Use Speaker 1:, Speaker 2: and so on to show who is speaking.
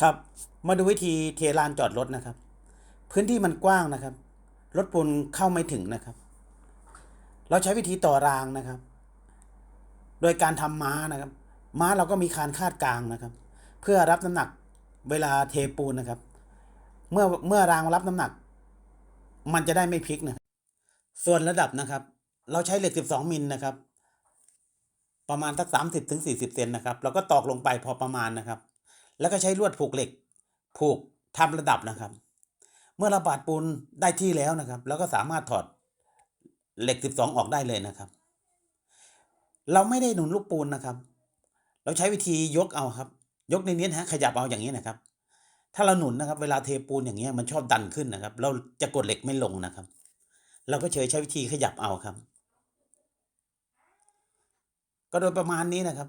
Speaker 1: ครับ มาดูวิธีเทลานจอดรถนะครับ พื้นที่มันกว้างนะครับ รถปูนเข้าไม่ถึงนะครับ เราใช้วิธีต่อรางนะครับ โดยการทำม้านะครับ ม้าเราก็มีคานคาดกลางนะครับ เพื่อรับน้ำหนักเวลาเทปูนนะครับ เมื่อเมื่อรางรับน้ำหนัก มันจะได้ไม่พลิกนะส่วนระดับนะครับ เราใช้เหล็ก 12 มิลนะครับ ประมาณสัก30ถึง40เซนนะครับ เราก็ตอกลงไปพอประมาณนะครับ แล้วก็ใช้ลวดผูกเหล็ก ผูกทำระดับนะครับ เมื่อเราบาดปูนได้ที่แล้วนะครับ แล้วก็สามารถถอดเหล็ก 12 ออกได้เลยนะครับ เราไม่ได้หนุนลูกปูนนะครับ เราใช้วิธียกเอาครับ ยกในนี้นะฮะขยับเอาอย่างนี้นะครับ ถ้าเราหนุนนะครับ เวลาเทปูนอย่างเงี้ยมันชอบดันขึ้นนะครับ เราจะกดเหล็กไม่ลงนะครับ เราก็เฉยใช้วิธีขยับเอาครับ ก็โดยประมาณนี้นะครับ